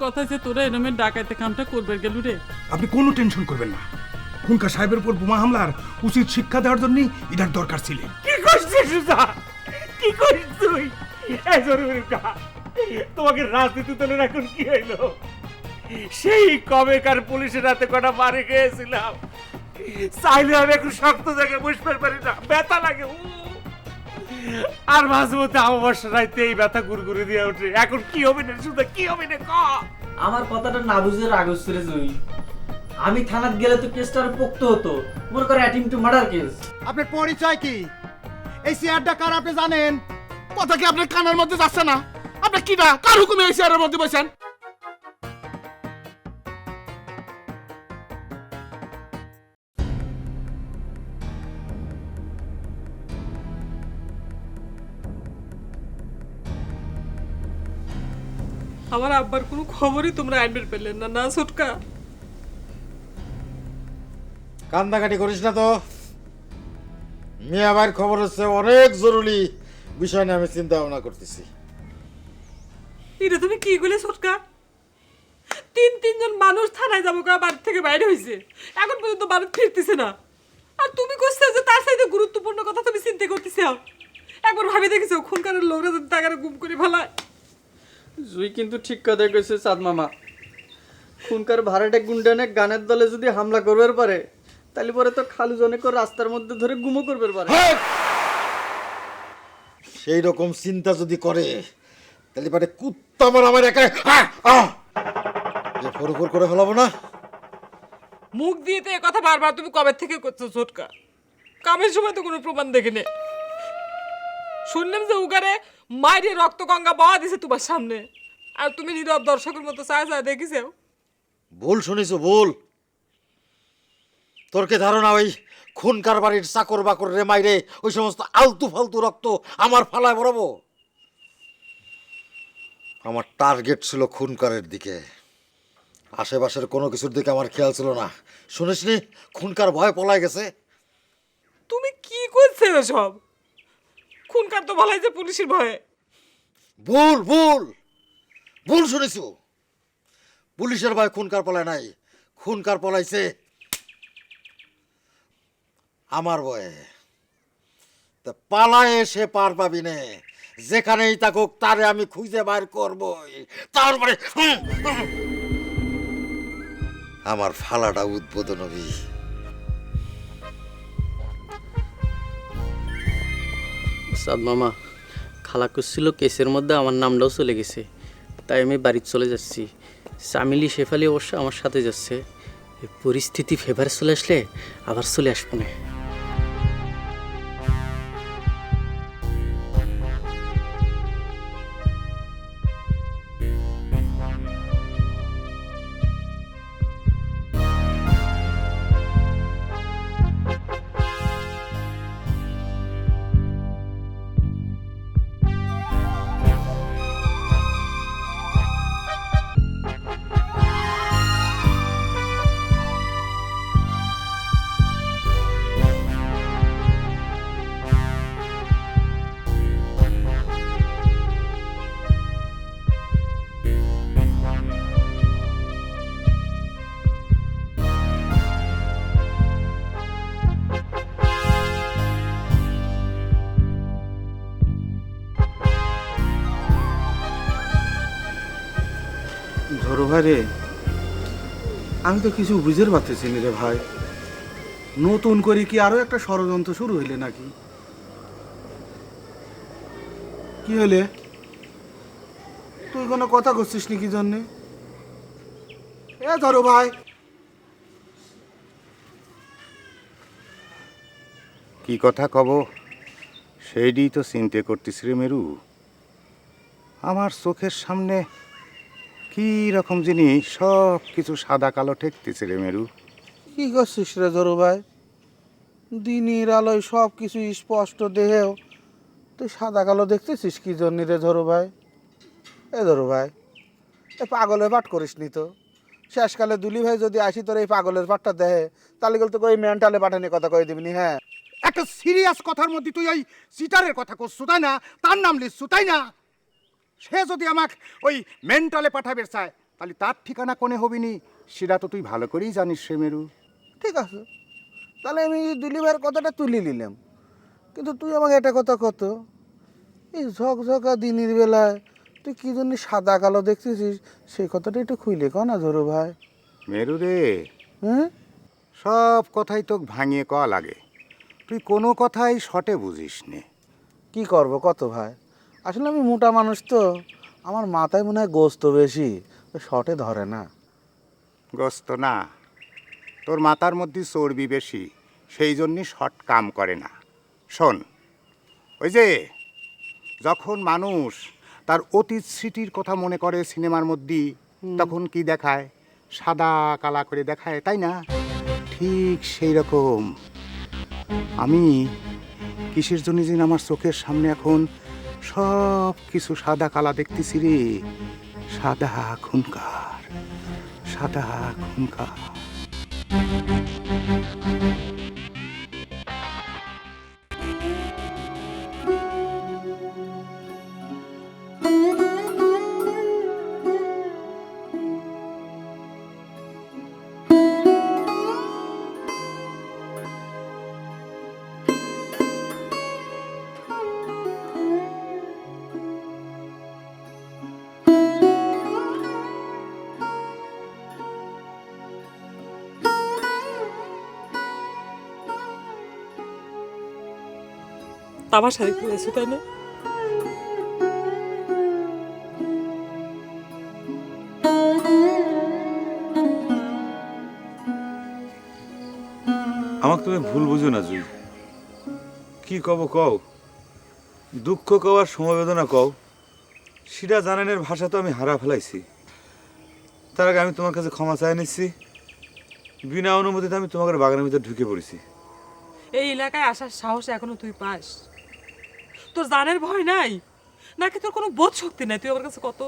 কথা যে তোরা এরমের ডাকাইতে কামটা করবে গেলু রে। আপনি কোনো টেনশন করবেন না। খুনকা সাহেবের উপর বোমা হামলার উচিত শিক্ষা দেওয়ার জন্য এটার দরকার ছিল। কি করছিস কি করিস তুই? তোমাকে রাজনীতি দলের এখন কি হইল? সেই কবেকার পুলিশের হাতে কটা মারে গিয়েছিলাম চাইলে আমি একটু শক্ত জায়গায় বসতে পারি না। ব্যথা লাগে। আর মাঝে মধ্যে অমাবস্যা রাইতে এই ব্যথা গুড়গুড়ি দিয়ে ওঠে। এখন কি হবে না সুদা কি হবে না ক? আমার কথাটা না বুঝে রাগ হচ্ছে রে জুই। আমি থানাত গেলে তো কেসটা আরও পোক্ত হতো। মনে করে অ্যাটিম টু মার্ডার কেস। আপনার পরিচয় কি? এই চেয়ারটা কার আপনি জানেন? কথা কি আপনার কানের মধ্যে যাচ্ছে না? আপনি কি না কার হুকুমে এই চেয়ারের মধ্যে বসেন? আমার আব্বার কোনো খবরই তোমরা আনবের পেলেন না না ছোটকা কান্দাকাটি করিস না তো। মিয়া ভাইয়ের খবর হচ্ছে অনেক জরুরি বিষয় নিয়ে আমি চিন্তা ভাবনা করতেছি। এটা তুমি কি করলে ছোটকা তিন তিনজন মানুষ থানায় যাব কা বাড়ি থেকে বাইরে হয়েছে এখন পর্যন্ত বাড়ি ফিরতেছে না। আর তুমি করছ যে তার সাথে গুরুত্বপূর্ণ কথা তুমি চিন্তা করতেছ। একবার ভাবে দেখেছ খুনকারের লোকরা যদি টাকাটা গুম করে ফেলায়। জুই কিন্তু ঠিক কথা কইছে চাঁদ মামা। খুনকার ভাড়াটে গুন্ডানে গানের দলে যদি হামলা করবার পারে তাহলে পরে তো খালু জনেকর রাস্তার মধ্যে ধরে গুমো করবার পারে। সেই রকম চিন্তা যদি করে তাহলে পারে কুত্তা আমার আমার একা! যে ফরফর করে ফেলাবো না। মুখ দিয়ে তো কথা বারবার তুমি কবে থেকে করছ ছোটকা? কামের সময় তো কোনো প্রমাণ দেখিনি শুনলাম যে উগারে মাইরে রক্ত গঙ্গা বাওয়া দিছে তোমার সামনে। আর তুমি নীরব দর্শকের মতো চায় চায় দেখিছো ভুল শুনিস ভুল। তোর কে ধারণা ওই খুন কারবারির চাকর বাকর রে মাইরে ওই সমস্ত আলতু ফালতু রক্ত আমার ফালায় বরাবো? আমার টার্গেট ছিল খুনকারের দিকে। আশেপাশের কোনো কিছুর দিকে আমার খেয়াল ছিল না। শুনিসনি? খুনকার ভয় পলায় গেছে। তুমি কি করছ সব খুনকার তো বলাই যে পুলিশের ভয়ে? ভুল ভুল। ভুল শুনেছো? পুলিশের ভয় খুনকার পলায় নাই? খুনকার পলাইছে? আমার ভয়ে। তা পালায় সে পার পাবি নে। যেখানেই থাকুক, তারে আমি খুঁজে বার করবই। তারপরে। আমার ফালাটা উদ্বোধন হবি। চাঁদ মামা, খালা করছিল কেসের মধ্যে আমার নামটাও চলে গেছে। তাই আমি বাড়িতে চলে যাচ্ছি। সামিলি শেফালি অবশ্য আমার সাথে যাচ্ছে। পরিস্থিতি ফেভার চলে আসলে আবার চলে আসব না। রে। আমি তো কিছু বুঝের পারতেছি রে ভাই। নতুন করে কি আরও একটা ষড়যন্ত্র শুরু হইলে নাকি? কি হইলে? তুই কোনো কথা করছিস নি কি জন্যে? এ ধরো ভাই। কি কথা কব? সেইটি তো চিন্তে করতেছি রে মেরু। আমার চোখের সামনে কি রকম জিনিস সব কিছু সাদা কালো ঠেকতেছে রে মেরু? কি করছিস রে ধরো ভাই? দিনের আলোয় সব কিছু স্পষ্ট দেহেও তুই সাদা কালো দেখতেছিস কি জন্য রে ধরো ভাই? এ ধরো ভাই, এ পাগলের পাঠ করিস নি তো। শেষকালে দুলি ভাই যদি আসি তোর এই পাগলের পাঠটা দেহে, তাহলে গেলে তোকে ওই মেন্টালে পাঠানি কথা কয়ে দিবনি হ্যাঁ? একটা সিরিয়াস কথার মধ্যে তুই ওই সিটারের কথা করছু তাই না তার নাম লিখছু তাই না সে যদি আমাকে ওই মেন্টালে পাঠাবে চায় তাহলে তার ঠিকানা কোনে হবিনি? সেটা তো তুই ভালো করেই জানিস সে মেরু। ঠিক আছে। তাহলে আমি দিলীপ ভাইয়ের কথাটা তুলে নিলাম। কিন্তু তুই আমাকে এটা কথা কত? এই ঝকঝকা দিনের বেলায় তুই কি জন্য সাদা কালো দেখতেছিস? সেই কথাটা একটু খুইলে কো না ধরো ভাই। মেরু রে। হ্যাঁ? সব কথাই তোকে ভাঙিয়ে কয়া লাগে। তুই কোনো কথাই শটে বুঝিস নে কি করব কত ভাই? আসলে আমি মোটা মানুষ তো। আমার মাথায় মনে হয় গোস্ত বেশি শর্টে ধরে না। গোস্ত না। তোর মাথার মধ্যে চর্বি বেশি সেই জন্যই শর্ট কাম করে না। শোন ওই যে যখন মানুষ তার অতীত স্মৃতির কথা মনে করে সিনেমার মধ্যে তখন কি দেখায়? সাদা কালা করে দেখায় তাই না? ঠিক সেই রকম। আমি কিসের জন্য যেন আমার চোখের সামনে এখন সব কিছু সাদা কালা দেখতেছি রে। সাদা খুনকার সাদা খুনকার। তামাশা দেখতে গেছো তাই না? আমাকে তুমি ভুল বুঝো না জুই। কি কব কও? দুঃখ কও আর সমবেদনা কও? সেটা জানানের ভাষা তো আমি হারা ফেলাইছি। তার আগে আমি তোমার কাছে ক্ষমা চাই নিচ্ছি। বিনা অনুমতিতে আমি তোমাদের বাগানের ভিতরে ঢুকে পড়েছি। এই এলাকায় আসার সাহস এখনও তুই পাস। তোর জানের ভয় নাই? নাকি তোর কোনো বোধ শক্তি নাই? তুই আমার কাছে কত?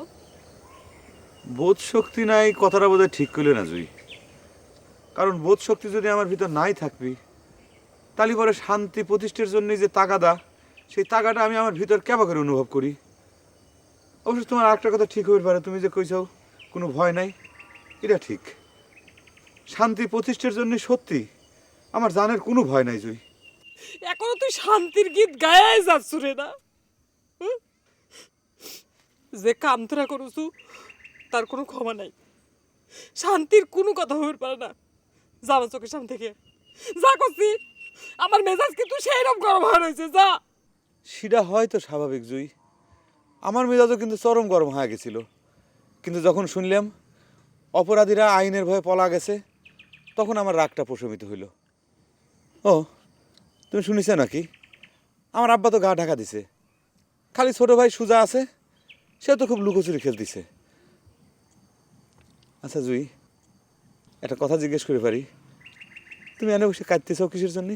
বোধ শক্তি নাই, কথাটা বোধহয় ঠিক করলে না, জুই। কারণ বোধ শক্তি যদি আমার ভিতর নাই থাকবি তাহলে পরে শান্তি প্রতিষ্ঠার জন্য যে তাগাদা, সেই তাগাটা আমি আমার ভিতর কেবা করে অনুভব করি? অবশ্য তোমার আরেকটা কথা ঠিক হইতে পারে, তুমি যে কইছাও, কোনো ভয় নাই। এটা ঠিক। শান্তি প্রতিষ্ঠার জন্য সত্যি, আমার জানের কোনো ভয় নাই, জুই। এখনও তুই শান্তির গীত গায়ে যাচ্ছ রে না? যে কাম তোরা করছু, তার কোনো ক্ষমা নাই। শান্তির কোনো কথা হইতে পারে না। যা আমার চোখের সামনে থেকে। যা করছি, আমার মেজাজ কিন্তু সেই রকম গরম হয়ে রয়েছে, যা। সেটা হয়তো স্বাভাবিক, জুই। আমার মেজাজও কিন্তু চরম গরম হয়ে গেছিল। কিন্তু যখন শুনলাম, অপরাধীরা আইনের ভয়ে পলা গেছে, তখন আমার রাগটা প্রশমিত হইল। ও তুমি শুনিছ নাকি? আমার আব্বা তো গা ঢাকা দিছে। খালি ছোট ভাই সুজা আছে সে তো খুব লুকোচুরি খেলতিছে। আচ্ছা জুই একটা কথা জিজ্ঞেস করে পারি। তুমি এনে বসে কাঁদতেছ কিসের জন্যে?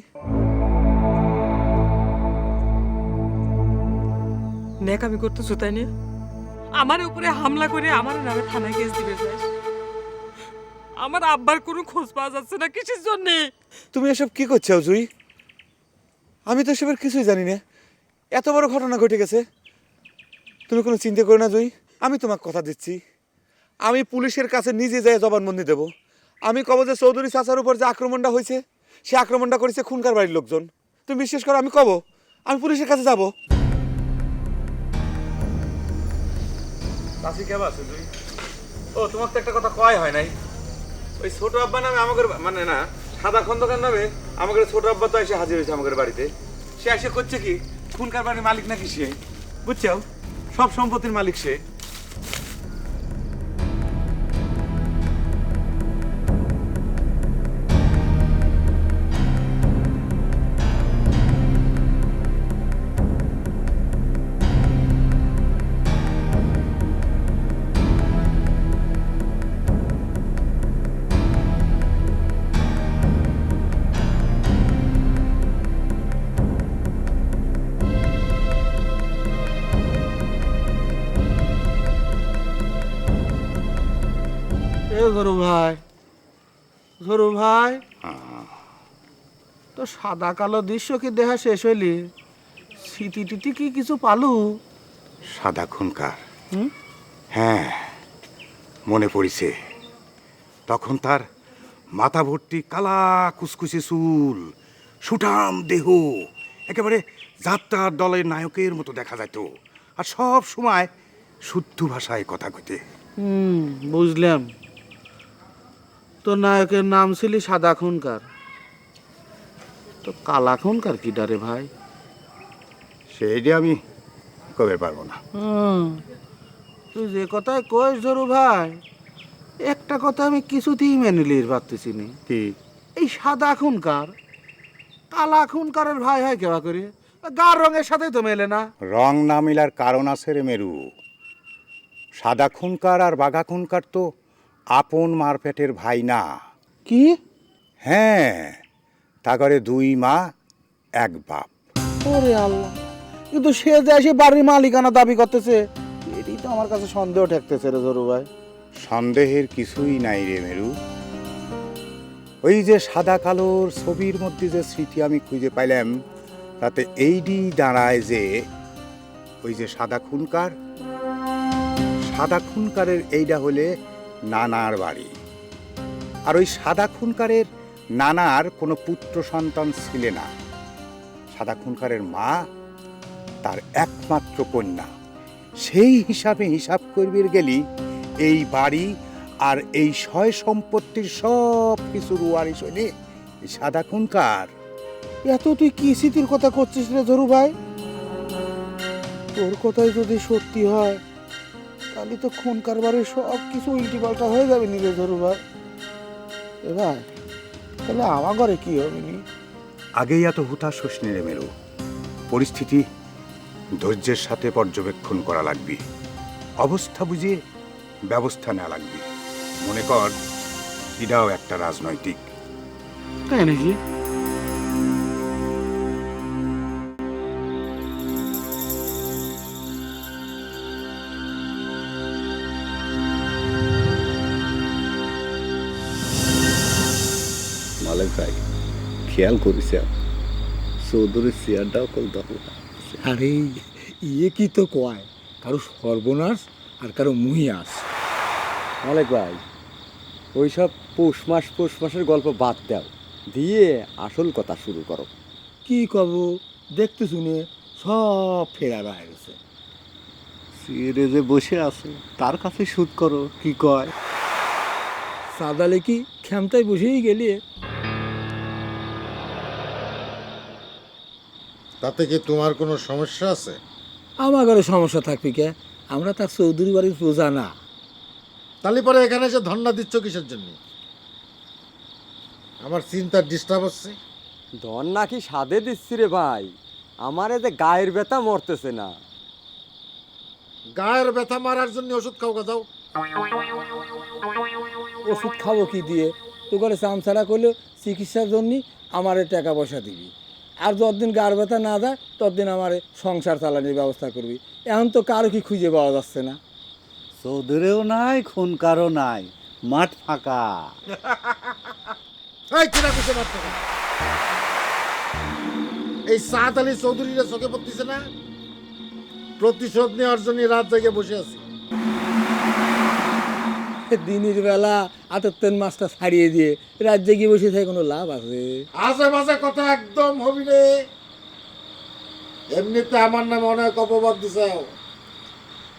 ন্যাকামি করতেছো তাই না? আমার উপরে হামলা করে আমার নামে থানায় কেস দিবে যাস আমার আব্বার কোনো খোঁজ পাওয়া যাচ্ছে না কিসের জন্যে? তুমি এসব কি করছ জুই? আমি তো এসবের কিছুই জানি না। এত বড় ঘটনা ঘটে গেছে। তুমি কোনো চিন্তা করো না, জুই। আমি তোমাকে কথা দিচ্ছি। আমি পুলিশের কাছে নিজে যাই জবানবন্দি দেব। আমি কব যে চৌধুরী চাচার উপর যে আক্রমণটা হয়েছে, সে আক্রমণটা করেছে খুনকার বাড়ির লোকজন। তুমি বিশ্বাস করো, আমি কব। আমি পুলিশের কাছে যাব। ও তোমার তো একটা কথা কয় হয় নাই। ওই ছোট আব্বা নামে আমাদের মানে না সাদা খন্দকার নামে আমাদের ছোট আব্বা তো এসে হাজির হয়েছে আমাদের বাড়িতে। সে এসে করছে কি খুনকার বাড়ির মালিক নাকি সে? বুঝছ? সব সম্পত্তির মালিক সে। ধরু ভাই। ধরু ভাই। তো সাদা কালো দৃশ্য কি দেখা শেষ হইলি? স্মৃতি কি কিছু পালু? সাদা খুনকার। হুম? হ্যাঁ মনে পড়িছে। তখন তার মাথা ভর্তি কালা কুচকুচে চুল সুঠাম দেহ একেবারে যাত্রার দলের নায়কের মতো দেখা যেত আর সব সময় শুদ্ধ ভাষায় কথা কইতে। হুম বুঝলাম। তো নায়কের নাম ছিল সাদা খুনকার। তো কালা খুনকার কি ডারে ভাই? সেই যে আমি কবে পারব না। তুই যে কথায় কইস ধরু ভাই একটা কথা আমি কিছুতেই মেনে লির পারতেছি নি। কি? এই সাদা খুনকার কালা খুনকারের ভাই হয় কেবা করে? গার রঙের সাথে তো মেলে না। রং না মিলার কারণ আছে রে মেরু। সাদা খুনকার আর বাঘা খুনকার তো আপন মারপেটের ভাই না কি? হ্যাঁ তা করে দুই মা এক বাপ। ওরে আল্লাহ কিন্তু সে যে এসে বাড়ির মালিকানা দাবি করতেছে এটাই তো আমার কাছে সন্দেহ ঠেকতেছে রে ধরু ভাই। সন্দেহের কিছুই নাই রে মেরু। ওই যে সাদা কালোর ছবির মধ্যে যে স্মৃতি আমি খুঁজে পাইলাম তাতে এইডি দাঁড়ায় যে ওই যে সাদা খুনকার। সাদা খুনকারের এইটা হলে নানার বাড়ি। আর ওই সাদা খুনকারের নানার কোনো পুত্র সন্তান ছিলে না। সাদা খুনকারের মা তার একমাত্র কন্যা। সেই হিসাবে হিসাব করবির গেলি এই বাড়ি আর এই সয় সম্পত্তির সব কিছুর ওয়ারিশ হইলে এই সাদা খুনকার। এত তুই কি স্মৃতির কথা করছিস রে ধরু ভাই? তোর কথাই যদি সত্যি হয় তাহলে তো খুন কারবারের সব কিছু উল্টি পাল্টা হয়ে যাবে নি রে ধরু ভাই এ ভাই তাহলে আমার ঘরে কি হবে নি? আগেই এত হুতাশ হোস মেরু। পরিস্থিতি ধৈর্যের সাথে পর্যবেক্ষণ করা লাগবে। অবস্থা বুঝে ব্যবস্থা নেওয়া লাগবে। মনে কর এটাও একটা রাজনৈতিক। তাই নাকি? ভাই খেয়াল করিছে। চৌধুরীর চেয়ারটাও কল দখল আরে ইয়ে কি তো কয়? কারও সর্বনাশ আর কারও মুহিয়াস। মালিক ভাই ওইসব পৌষ মাস পৌষ মাসের গল্প বাদ দাও। দিয়ে আসল কথা শুরু করো। কি কব? দেখতে শুনে সব ফেরা রয়ে গেছে। চেয়ারে যে বসে আছে তার কাছে শুট করো কি কয়? সাদালে কি ক্ষমতায় বসেই গেলি? তাতে কি তোমার কোনো সমস্যা আছে? আমার ঘরে সমস্যা থাকবে কে? আমরা তার চৌধুরী বাড়ির প্রজা না। তাহলে পরে এখানে এসে ধর্ণা দিচ্ছ কিসের জন্য? আমার চিন্তা ডিস্টার্ব হচ্ছে। ধন নাকি সাদে দিচ্ছি রে ভাই? আমার এতে গায়ের ব্যথা মরতেছে না। গায়ের ব্যথা মারার জন্য ওষুধ খাও যাও। ওষুধ খাব কি দিয়ে? তো করে চামচারা করলে চিকিৎসার জন্য আমারে টাকা পয়সা দিবি। আর যতদিন গার ব্যথা না যায় ততদিন আমার সংসার চালানোর ব্যবস্থা করবি। এখন তো কারও কি খুঁজে পাওয়া যাচ্ছে না। চৌধুরীও নাই খুনকারও নাই মাঠ ফাঁকা। এই সাত আলী চৌধুরীরা চোখে পড়তেছে না? প্রতিশোধ নেওয়ার জন্য রাত জায়গায় বসে আছি। দিনের বেলা আতত্তেন মাছটা ছাড়িয়ে দিয়ে রাজ্যে গিয়ে বসে থাকে কোনো লাভ আছে? বাজে কথা একদম হবি রে। এমনিতে আমার নামে অনেক অপবাদ দিছে।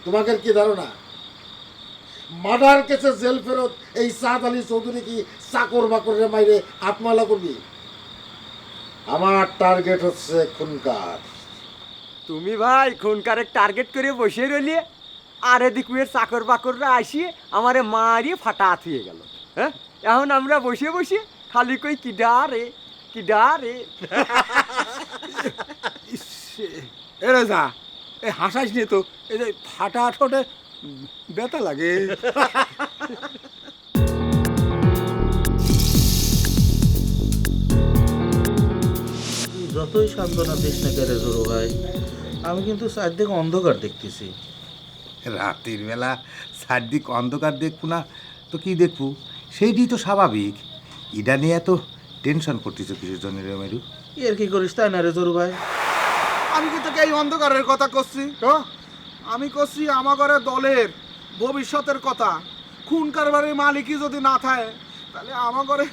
তোমাকে কি ধারণা? মার্ডার কেসে জেল ফেরত এই সাদ আলী চৌধুরী কি চাকর বাকরের মাইরে আত্মালা করবি? আমার টার্গেট হচ্ছে খুনকার। তুমি ভাই খুনকারের টার্গেট করে বসে রইলে? আর এদিকে চাকর বাকররা আসিয়ে আমারে মারিয়ে ফাটা থুয়ে গেল। হ্যাঁ? এখন আমরা বসে বসে খালি কই কি ডারে কি ডারে এরে যা এ হাসাস নিয়ে তো এই যে ফাটা ঠোঁটে ব্যথা লাগে। যতই সান্ত্বনা দিস না কেড়ে ধরু ভাই আমি কিন্তু চারদিকে অন্ধকার দেখতেছি। রাতের বেলা চারদিক অন্ধকার দেখব না তো কি দেখব? সেইটি তো স্বাভাবিক। ইডা নিয়ে এত টেনশন করতেছ কিসের জন্য রে মেরু? এর কি করিস তাই না রে ধরু ভাই? আমি কি তোকে এই অন্ধকারের কথা করছি তো? আমি করছি আমার ঘরে দলের ভবিষ্যতের কথা। খুন কারবারের মালিকই যদি না থাকে তাহলে আমার ঘরে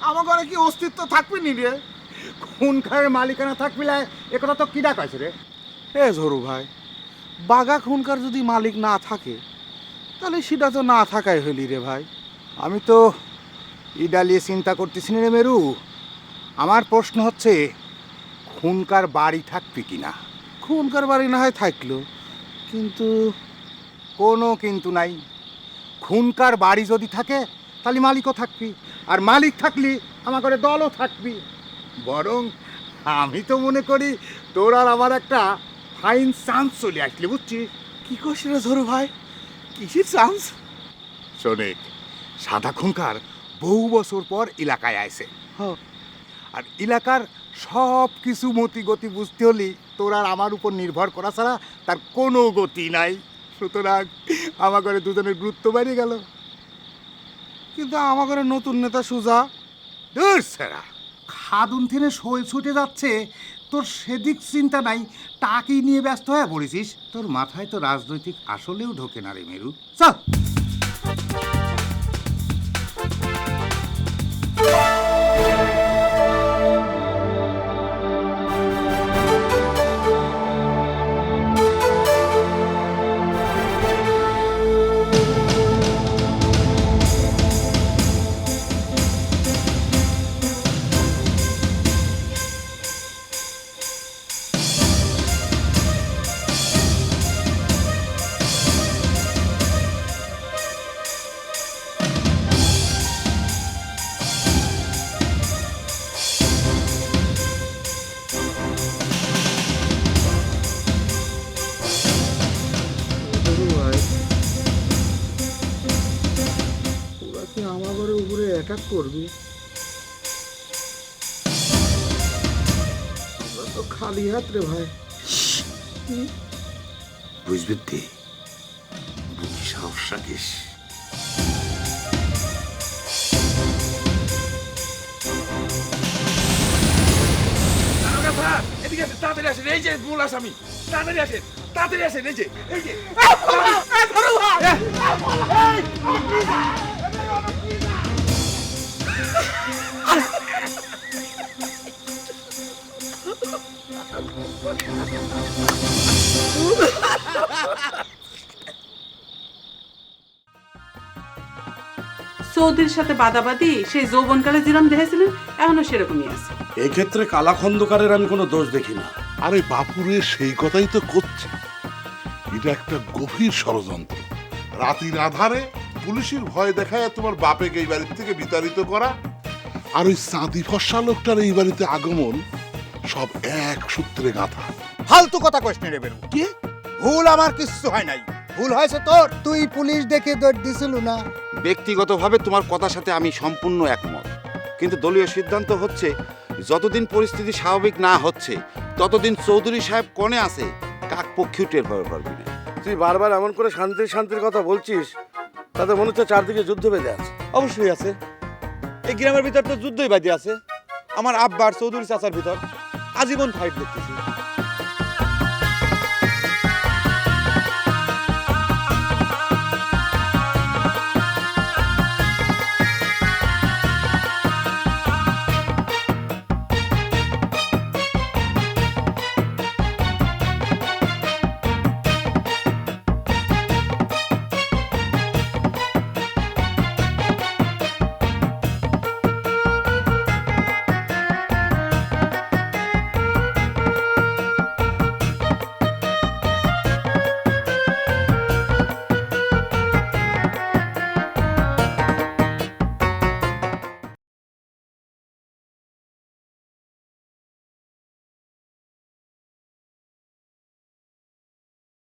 আমার ঘরে কি অস্তিত্ব থাকবে নি রে? খুন খায়ের মালিকানা থাকবিলে এ কথা তো কিডা কয়েছে রে? এ ঝরু ভাই বাগা খুনকার যদি মালিক না থাকে তাহলে সেটা তো না থাকাই হইলি রে ভাই। আমি তো ইডালিয়ে চিন্তা করতেছি না রে মেরু। আমার প্রশ্ন হচ্ছে খুনকার বাড়ি থাকবি কিনা খুনকার বাড়ি না হয় থাকল কিন্তু কোনো কিন্তু নাই। খুনকার বাড়ি যদি থাকে তাহলে মালিকও থাকবি আর মালিক থাকলি আমার ঘরে দলও থাকবি। বরং আমি তো মনে করি তোর আর আমার একটা ফাইন চান্স চলে আসলে বুঝছিস? কি করছি রে ঝরু ভাই? কিসের চান্স? শোনেক সাদা খুনকার বহু বছর পর এলাকায় আইছে। আর এলাকার সব কিছু মতি গতি বুঝতে হলে তোর আর আমার উপর নির্ভর করা ছাড়া তার কোনো গতি নাই। সুতরাং আমার ঘরে দুজনের গুরুত্ব বেড়ে গেল। কিন্তু আমার ঘরে নতুন নেতা সুজা। দূর সেরা। খাদুন থেকে শোল ছুটে যাচ্ছে তোর সেদিক চিন্তা নাই, তাকেই নিয়ে ব্যস্ত হয়ে পড়েছিস। তোর মাথায় তো রাজনৈতিক আসলেও ঢোকে না রে মেরু। চল। অ্যাটাক করবে। তো খালি হাত রে ভাই। বুঝবি তে বুঝি সাহস রাখিস এদিকে আসেন তাড়াতাড়ি আসেন এই যে মূল আসামি। তাড়াতাড়ি আসেন তাড়াতাড়ি আসেন এই যে এই যে। চৌধুরীর সাথে বাদাবাদি সেই যৌবনকালে যেরকম দেখেছিলেন এখনও সেরকমই আছে। এই ক্ষেত্রে কালা খন্দকারের আমি কোনো দোষ দেখি না। আরে বাপুরে সেই কথাই তো করছে। এটা একটা গভীর ষড়যন্ত্র। রাতির আধারে পুলিশের ভয় দেখায় তোমার বাপেকে এই বাড়ির থেকে বিতাড়িত করা। আর ওই চাঁদি ফর্সা লোকটার এই বাড়িতে আগমন সব এক সূত্রে গাঁথা। ফালতু কথা কইস রে বেরু কি? ভুল আমার কিচ্ছু হয় নাই। ভুল হয়েছে তোর? তুই পুলিশ দেখে দৌড় দিছিল না। ব্যক্তিগতভাবে তোমার কথার সাথে আমি সম্পূর্ণ একমত। কিন্তু দলীয় সিদ্ধান্ত হচ্ছে যতদিন পরিস্থিতি স্বাভাবিক না হচ্ছে ততদিন চৌধুরী সাহেব কোণে আছে কাক পক্ষেও টের পাবে পারবি না। তুই বারবার এমন করে শান্তির শান্তির কথা বলছিস তাতে মনে হচ্ছে চারদিকে যুদ্ধ বেঁধে আছে। অবশ্যই আছে। এই গ্রামের ভিতর তো যুদ্ধই বাদী আছে। আমার আব্বার চৌধুরী চাচার ভিতর আজীবন ফাইট দেখতেছি।